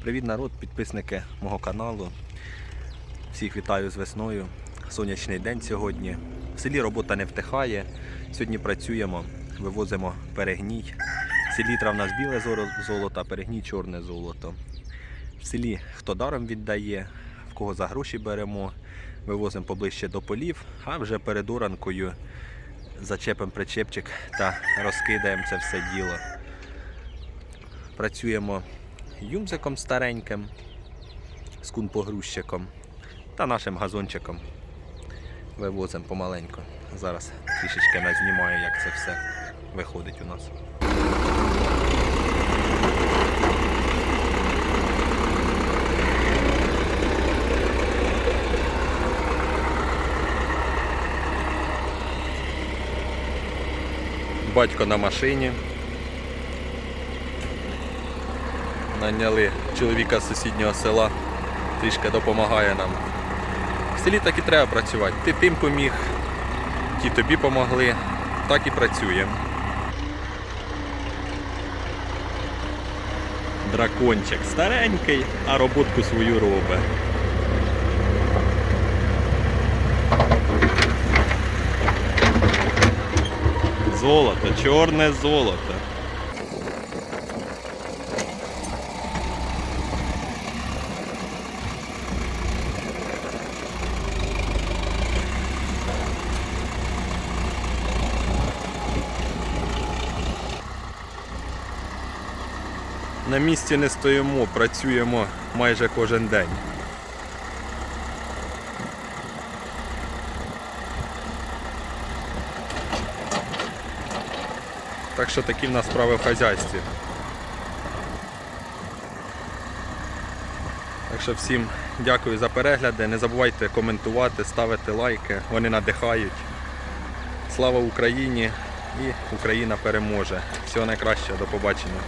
Привіт народ, підписники мого каналу. Всіх вітаю з весною. Сонячний день сьогодні. В селі робота не втихає. Сьогодні працюємо, вивозимо перегній. Селітра в нас біле золото, а перегній чорне золото. В селі хто даром віддає, в кого за гроші беремо, вивозимо поближче до полів, а вже перед оранкою зачепимо причепчик та розкидаємо це все діло. Працюємо юмзиком стареньким, скунпогрузчиком та нашим газончиком. Вивозимо помаленьку. Зараз трішечки назнімаю, як це все виходить у нас. Батько на машині. Наняли чоловіка з сусіднього села, трішки допомагає нам. В селі так і треба працювати. Ти тим поміг, ті тобі помогли, так і працюємо. Дракончик старенький, а роботку свою робить. Золото, чорне золото. На місці не стоїмо, працюємо майже кожен день. Так що такі в нас справи в хазяйстві. Так що всім дякую за перегляди. Не забувайте коментувати, ставити лайки, вони надихають. Слава Україні і Україна переможе. Всього найкращого, до побачення.